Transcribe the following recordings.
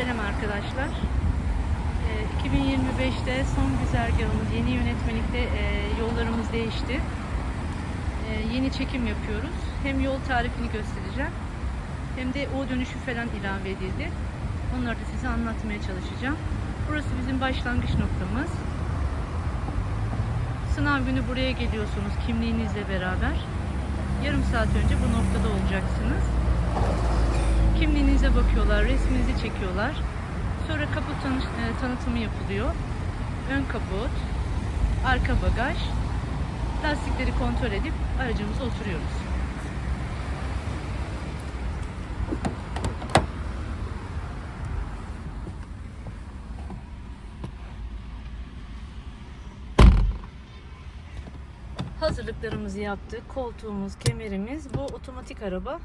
Selam arkadaşlar. Ee, 2025'te son güzergahımız yeni yönetmelikte e, yollarımız değişti. Ee, yeni çekim yapıyoruz. Hem yol tarifini göstereceğim hem de o dönüşü falan ilave edildi. Onları da size anlatmaya çalışacağım. Burası bizim başlangıç noktamız. Sınav günü buraya geliyorsunuz kimliğinizle beraber. Yarım saat önce bu noktada olacaksınız. Kimliğinize bakıyorlar, resminizi çekiyorlar. Sonra kaput e, tanıtımı yapılıyor. Ön kaput, arka bagaj, lastikleri kontrol edip aracımıza oturuyoruz. Hazırlıklarımızı yaptık. Koltuğumuz, kemerimiz. Bu otomatik araba.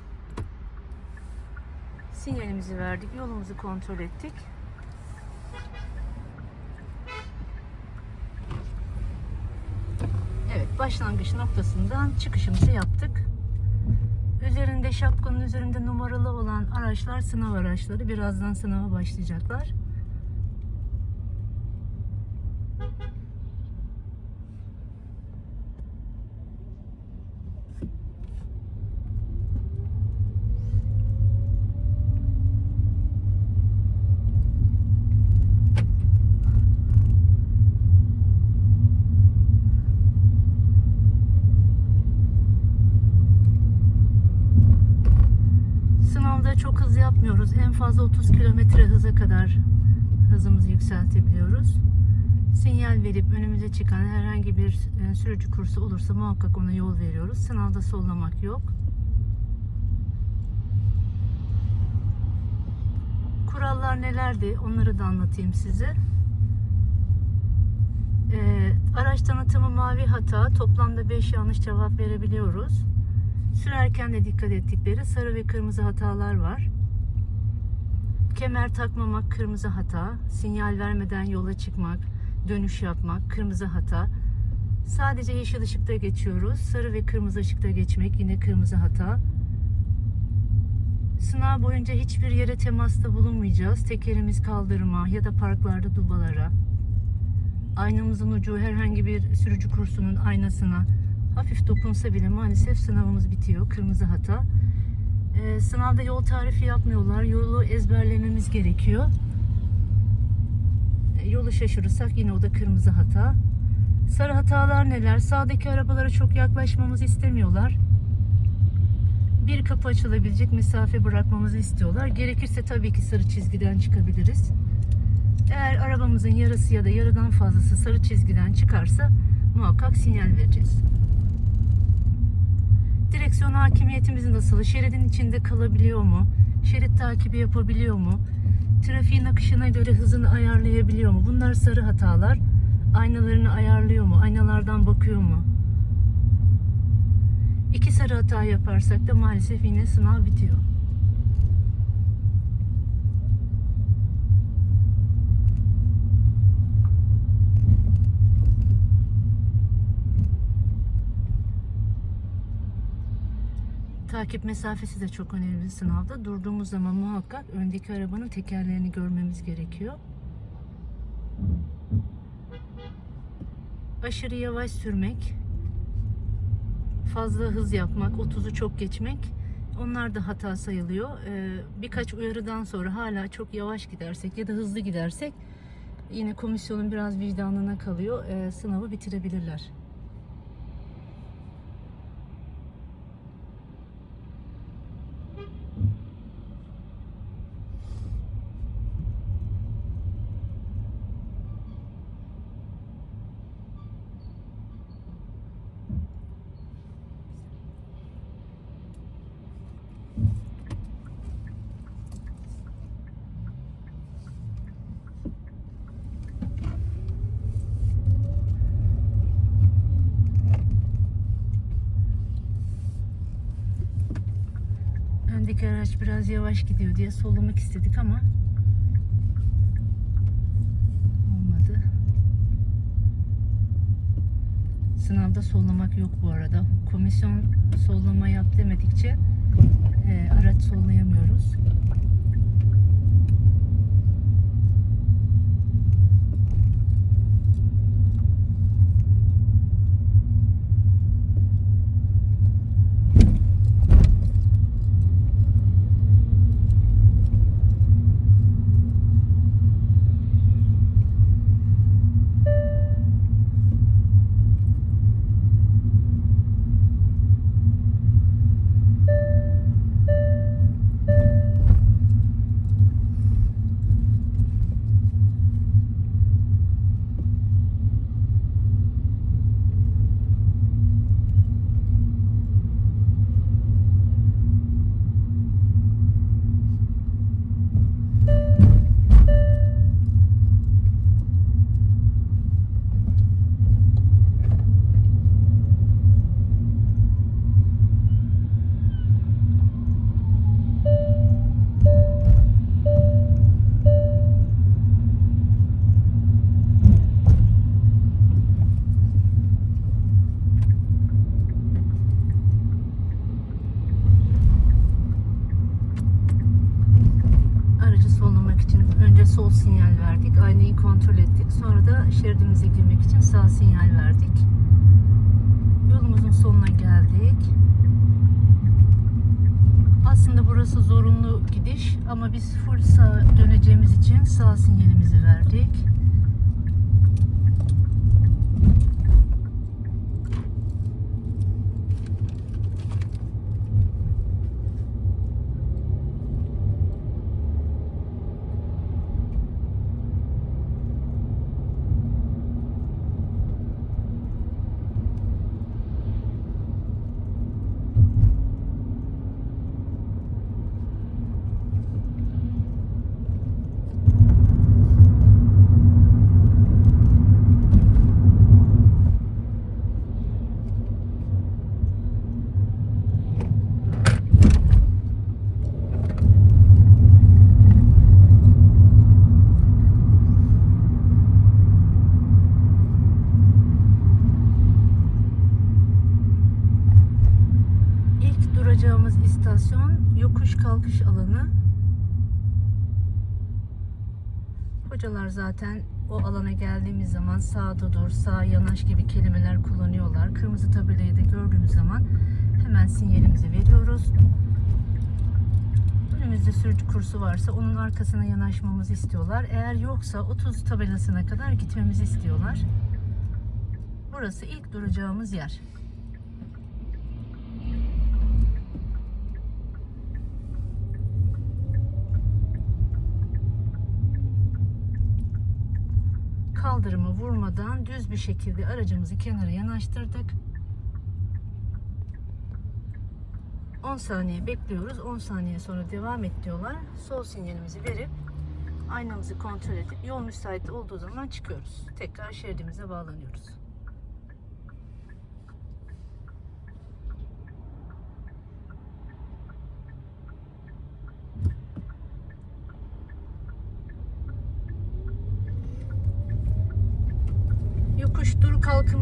Sinyalimizi verdik. Yolumuzu kontrol ettik. Evet, başlangıç noktasından çıkışımızı yaptık. Üzerinde şapkanın üzerinde numaralı olan araçlar sınav araçları. Birazdan sınava başlayacaklar. Sınavda çok hız yapmıyoruz. En fazla 30 kilometre hıza kadar hızımızı yükseltebiliyoruz. Sinyal verip önümüze çıkan herhangi bir e, sürücü kursu olursa muhakkak ona yol veriyoruz. Sınavda sollamak yok. Kurallar nelerdi onları da anlatayım size. Ee, araç tanıtımı mavi hata. Toplamda 5 yanlış cevap verebiliyoruz. Sürerken de dikkat ettikleri sarı ve kırmızı hatalar var. Kemer takmamak kırmızı hata. Sinyal vermeden yola çıkmak, dönüş yapmak kırmızı hata. Sadece yeşil ışıkta geçiyoruz. Sarı ve kırmızı ışıkta geçmek yine kırmızı hata. Sınav boyunca hiçbir yere temasta bulunmayacağız. Tekerimiz kaldırıma ya da parklarda dubalara. Aynamızın ucu herhangi bir sürücü kursunun aynasına hafif dokunsa bile maalesef sınavımız bitiyor. Kırmızı hata. Ee, sınavda yol tarifi yapmıyorlar. Yolu ezberlememiz gerekiyor. Ee, yolu şaşırırsak yine o da kırmızı hata. Sarı hatalar neler? Sağdaki arabalara çok yaklaşmamızı istemiyorlar. Bir kapı açılabilecek mesafe bırakmamızı istiyorlar. Gerekirse tabii ki sarı çizgiden çıkabiliriz. Eğer arabamızın yarısı ya da yarıdan fazlası sarı çizgiden çıkarsa muhakkak sinyal vereceğiz. Direksiyon hakimiyetimiz nasıl? Şeridin içinde kalabiliyor mu? Şerit takibi yapabiliyor mu? Trafiğin akışına göre hızını ayarlayabiliyor mu? Bunlar sarı hatalar. Aynalarını ayarlıyor mu? Aynalardan bakıyor mu? İki sarı hata yaparsak da maalesef yine sınav bitiyor. Takip mesafesi de çok önemli sınavda. Durduğumuz zaman muhakkak öndeki arabanın tekerlerini görmemiz gerekiyor. Aşırı yavaş sürmek, fazla hız yapmak, 30'u çok geçmek onlar da hata sayılıyor. Ee, birkaç uyarıdan sonra hala çok yavaş gidersek ya da hızlı gidersek yine komisyonun biraz vicdanına kalıyor. Ee, sınavı bitirebilirler. Öndeki araç biraz yavaş gidiyor diye sollamak istedik ama olmadı. Sınavda sollamak yok bu arada. Komisyon sollama yap demedikçe e, araç sollayamıyoruz. Sol sinyal verdik. Aynayı kontrol ettik. Sonra da şeridimize girmek için sağ sinyal verdik. Yolumuzun sonuna geldik. Aslında burası zorunlu gidiş ama biz full sağ döneceğimiz için sağ sinyalimizi verdik. Hocalar zaten o alana geldiğimiz zaman sağda dur, sağ yanaş gibi kelimeler kullanıyorlar. Kırmızı tabelayı da gördüğümüz zaman hemen sinyalimizi veriyoruz. Önümüzde sürücü kursu varsa onun arkasına yanaşmamızı istiyorlar. Eğer yoksa 30 tabelasına kadar gitmemizi istiyorlar. Burası ilk duracağımız yer. Kaldırımı vurmadan düz bir şekilde aracımızı kenara yanaştırdık. 10 saniye bekliyoruz. 10 saniye sonra devam et diyorlar. Sol sinyalimizi verip aynamızı kontrol edip yol müsait olduğu zaman çıkıyoruz. Tekrar şeridimize bağlanıyoruz.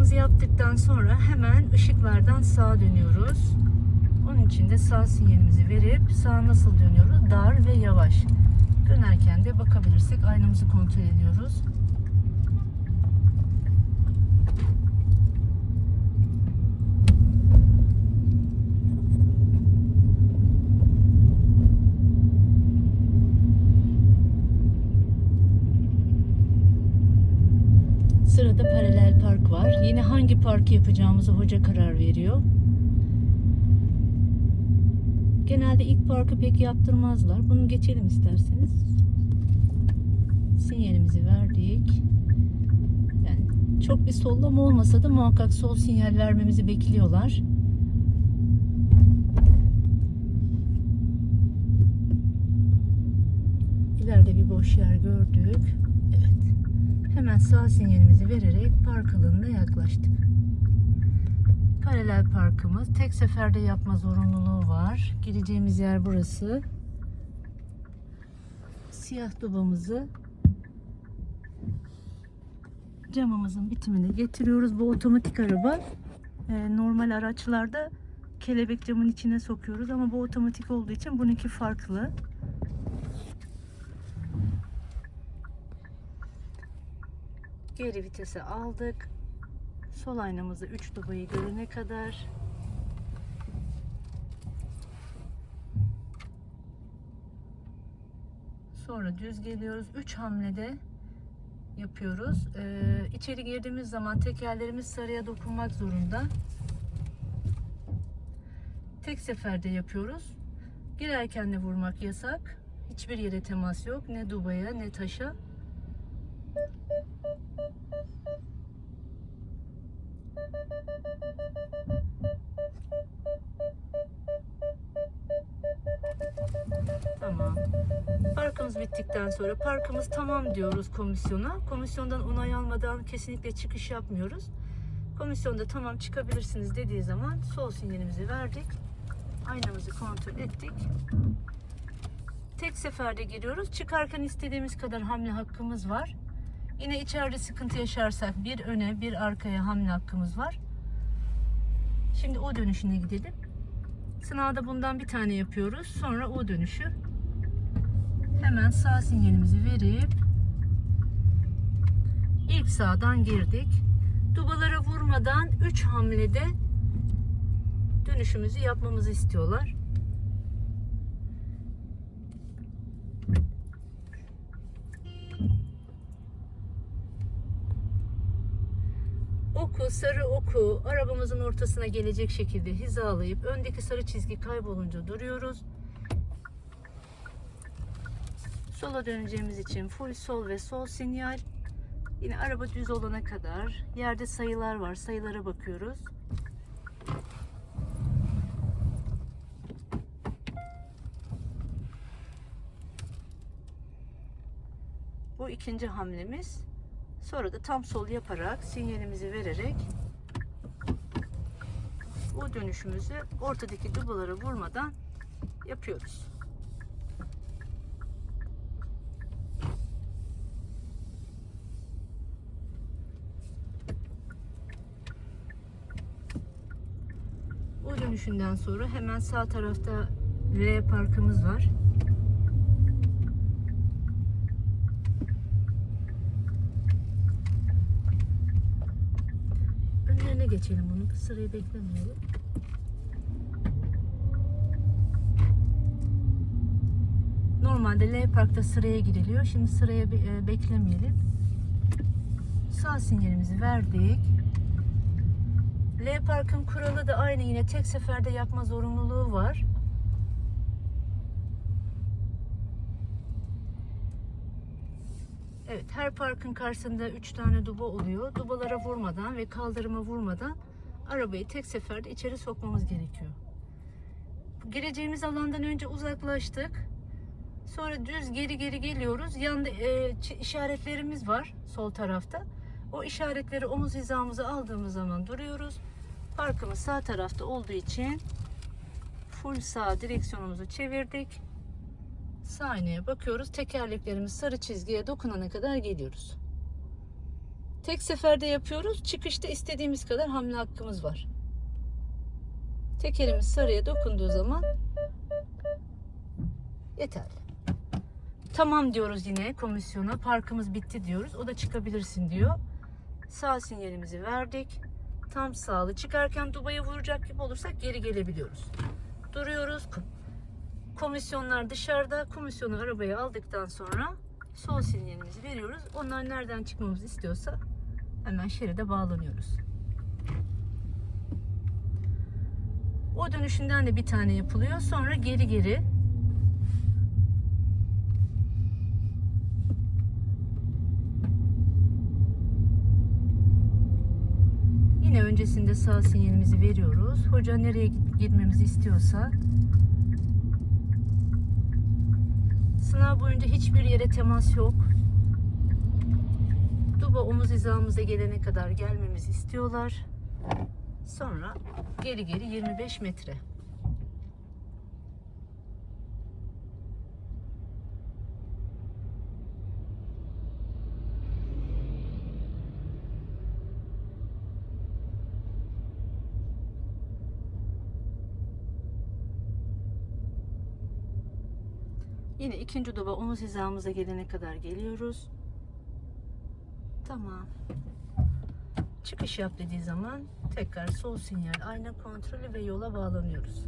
Dur kalkımızı yaptıktan sonra hemen ışıklardan sağa dönüyoruz. Onun için de sağ sinyalimizi verip sağa nasıl dönüyoruz? Dar ve yavaş. Dönerken de bakabilirsek aynamızı kontrol ediyoruz. Sırada paralel park var. Yine hangi parkı yapacağımızı hoca karar veriyor. Genelde ilk parkı pek yaptırmazlar. Bunu geçelim isterseniz. Sinyalimizi verdik. Yani çok bir sollama olmasa da muhakkak sol sinyal vermemizi bekliyorlar. İleride bir boş yer gördük. Hemen sağ sinyalimizi vererek park alanına yaklaştık. Paralel parkımız tek seferde yapma zorunluluğu var. Gireceğimiz yer burası. Siyah dubamızı camımızın bitimine getiriyoruz. Bu otomatik araba. Ee, normal araçlarda kelebek camın içine sokuyoruz ama bu otomatik olduğu için bununki farklı. Geri vitese aldık. Sol aynamızı 3 dubayı görene kadar Sonra düz geliyoruz. 3 hamlede yapıyoruz. Ee, içeri girdiğimiz zaman tekerlerimiz sarıya dokunmak zorunda. Tek seferde yapıyoruz. Girerken de vurmak yasak. Hiçbir yere temas yok. Ne dubaya ne taşa. Tamam. Parkımız bittikten sonra parkımız tamam diyoruz komisyona. Komisyondan onay almadan kesinlikle çıkış yapmıyoruz. Komisyonda tamam çıkabilirsiniz dediği zaman sol sinyalimizi verdik. Aynamızı kontrol ettik. Tek seferde giriyoruz. Çıkarken istediğimiz kadar hamle hakkımız var. Yine içeride sıkıntı yaşarsak bir öne bir arkaya hamle hakkımız var. Şimdi o dönüşüne gidelim. Sınavda bundan bir tane yapıyoruz. Sonra o dönüşü Hemen sağ sinyalimizi verip ilk sağdan girdik. Dubalara vurmadan 3 hamlede dönüşümüzü yapmamızı istiyorlar. Oku, sarı oku arabamızın ortasına gelecek şekilde hizalayıp öndeki sarı çizgi kaybolunca duruyoruz. Sola döneceğimiz için full sol ve sol sinyal. Yine araba düz olana kadar yerde sayılar var. Sayılara bakıyoruz. Bu ikinci hamlemiz. Sonra da tam sol yaparak sinyalimizi vererek bu dönüşümüzü ortadaki dubalara vurmadan yapıyoruz. Bu dönüşünden sonra hemen sağ tarafta L parkımız var. Geçelim bunu. Sırayı beklemeyelim. Normalde L parkta sıraya giriliyor. Şimdi sıraya e, beklemeyelim. Sağ sinyalimizi verdik. L Park'ın kuralı da aynı yine tek seferde yapma zorunluluğu var. Evet her parkın karşısında 3 tane duba oluyor. Dubalara vurmadan ve kaldırıma vurmadan arabayı tek seferde içeri sokmamız gerekiyor. Gireceğimiz alandan önce uzaklaştık. Sonra düz geri geri geliyoruz. Yanda e, işaretlerimiz var sol tarafta. O işaretleri omuz hizamıza aldığımız zaman duruyoruz. Parkımız sağ tarafta olduğu için full sağ direksiyonumuzu çevirdik. Aynaya bakıyoruz. Tekerleklerimiz sarı çizgiye dokunana kadar geliyoruz. Tek seferde yapıyoruz. Çıkışta istediğimiz kadar hamle hakkımız var. Tekerimiz sarıya dokunduğu zaman yeterli. Tamam diyoruz yine komisyona. Parkımız bitti diyoruz. O da çıkabilirsin diyor. Sağ sinyalimizi verdik. Tam sağlı. Çıkarken dubaya vuracak gibi olursak geri gelebiliyoruz. Duruyoruz. Komisyonlar dışarıda. Komisyonu arabaya aldıktan sonra sol sinyalimizi veriyoruz. Onlar nereden çıkmamızı istiyorsa hemen şeride bağlanıyoruz. O dönüşünden de bir tane yapılıyor. Sonra geri geri Yine öncesinde sağ sinyalimizi veriyoruz. Hoca nereye gitmemizi istiyorsa sınav boyunca hiçbir yere temas yok. Duba omuz hizamıza gelene kadar gelmemizi istiyorlar. Sonra geri geri 25 metre. Yine ikinci duba omuz hizamıza gelene kadar geliyoruz. Tamam. Çıkış yap dediği zaman tekrar sol sinyal, ayna kontrolü ve yola bağlanıyoruz.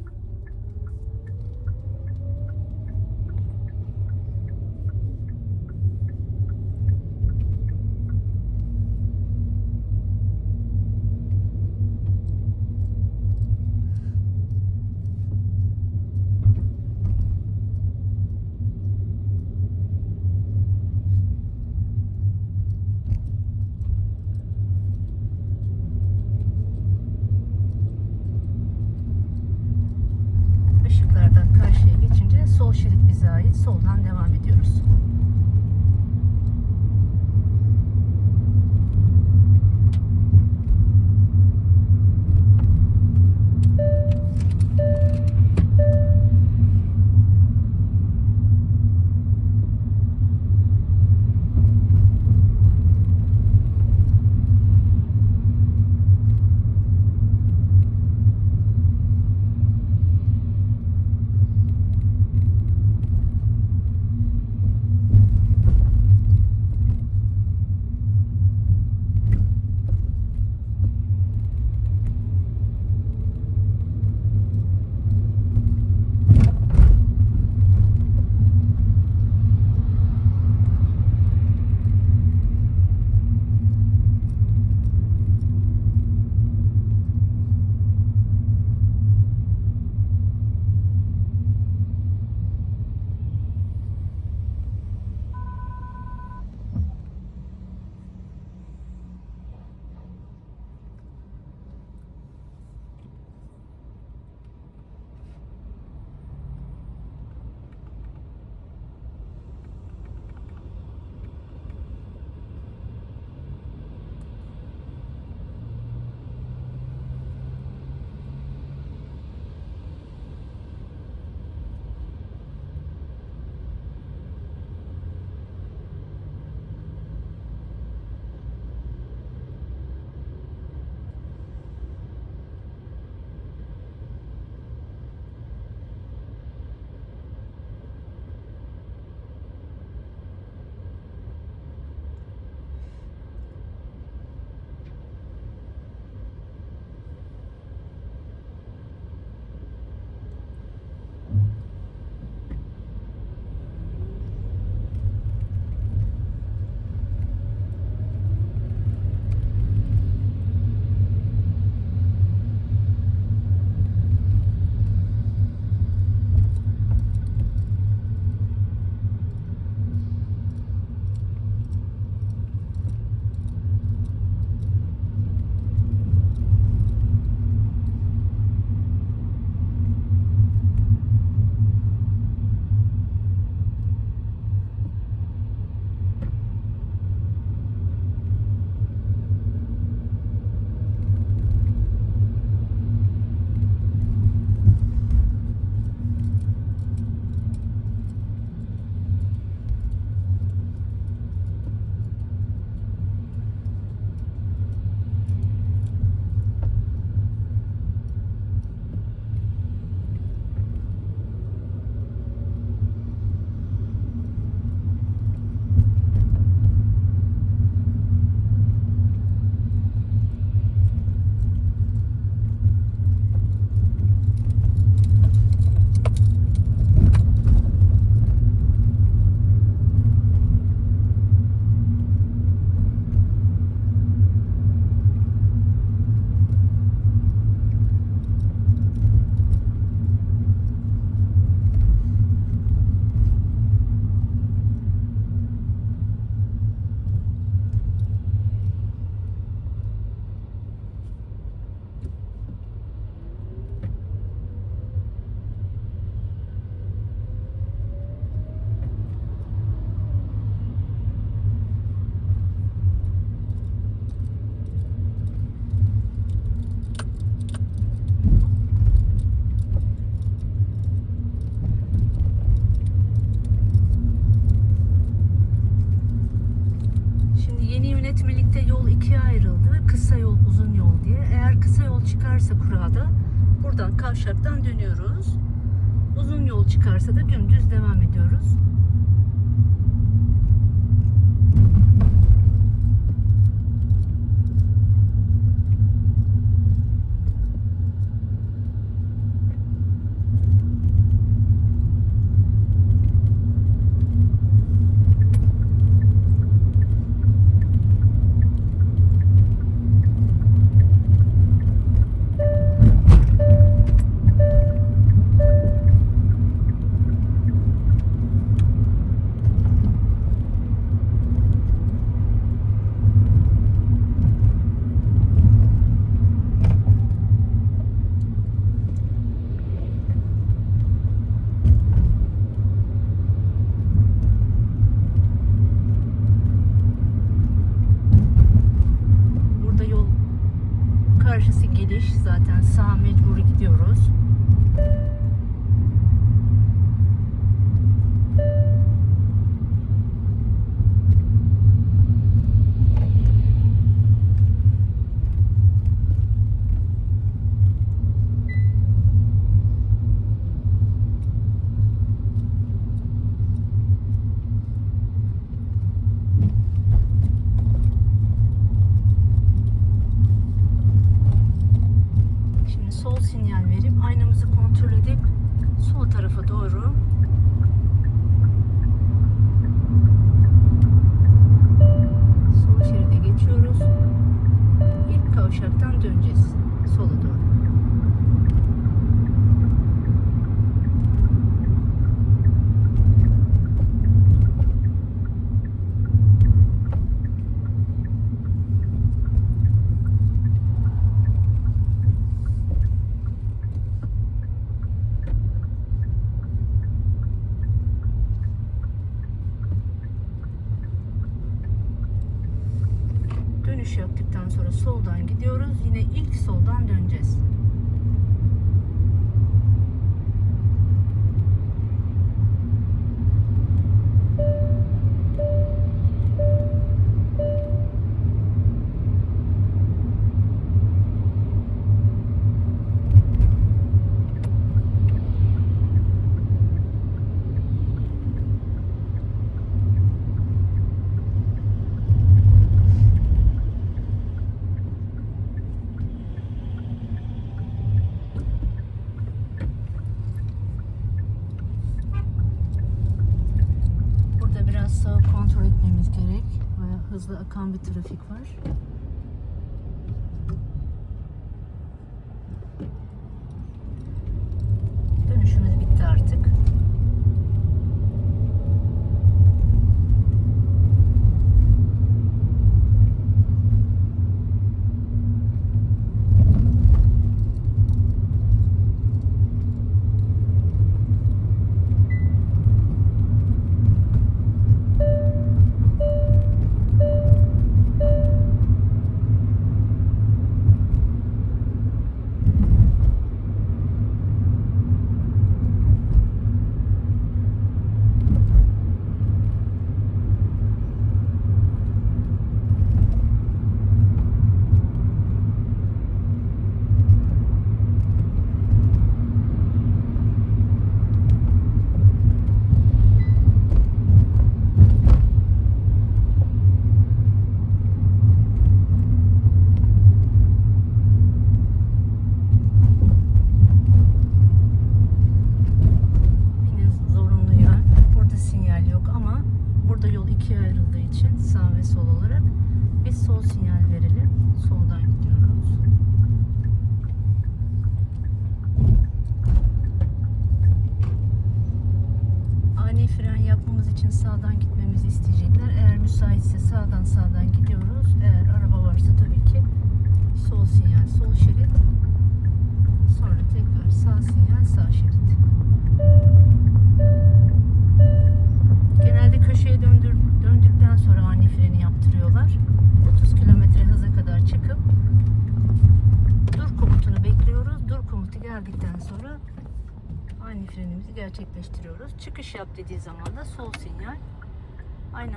kavşaktan dönüyoruz. Uzun yol çıkarsa da dümdüz devam ediyoruz. ilk soldan döneceğiz. akan bir trafik var.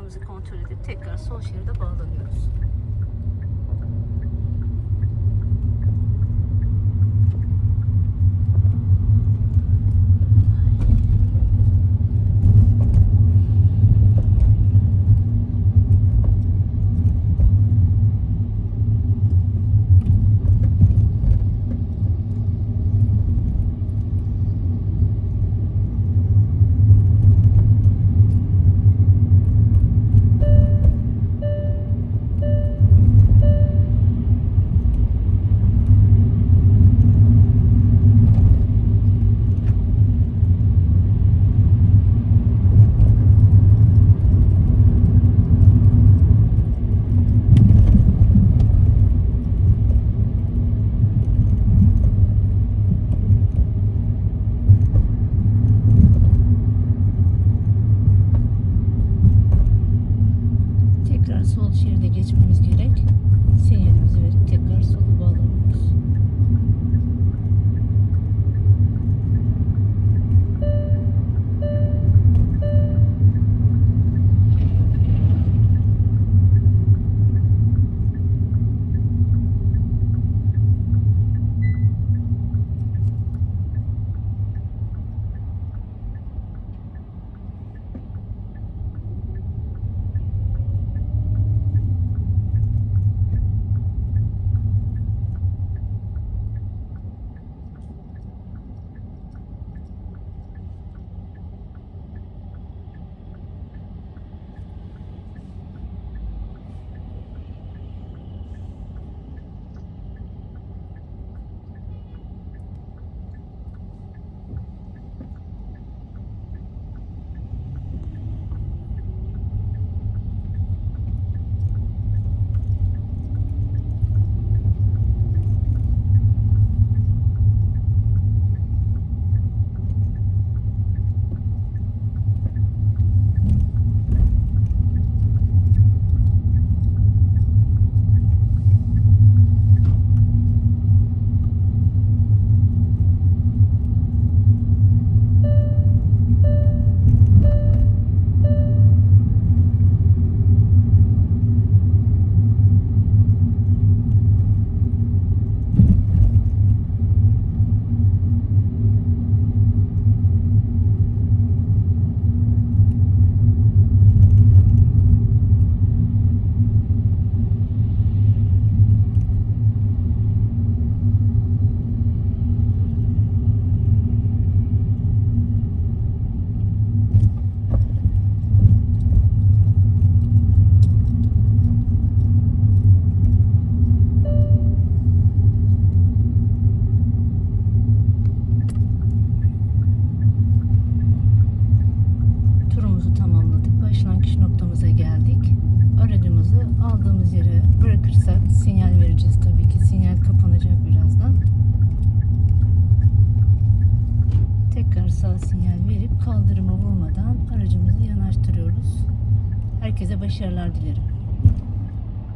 Aynamızı kontrol edip tekrar sol şeride bağlanıyoruz.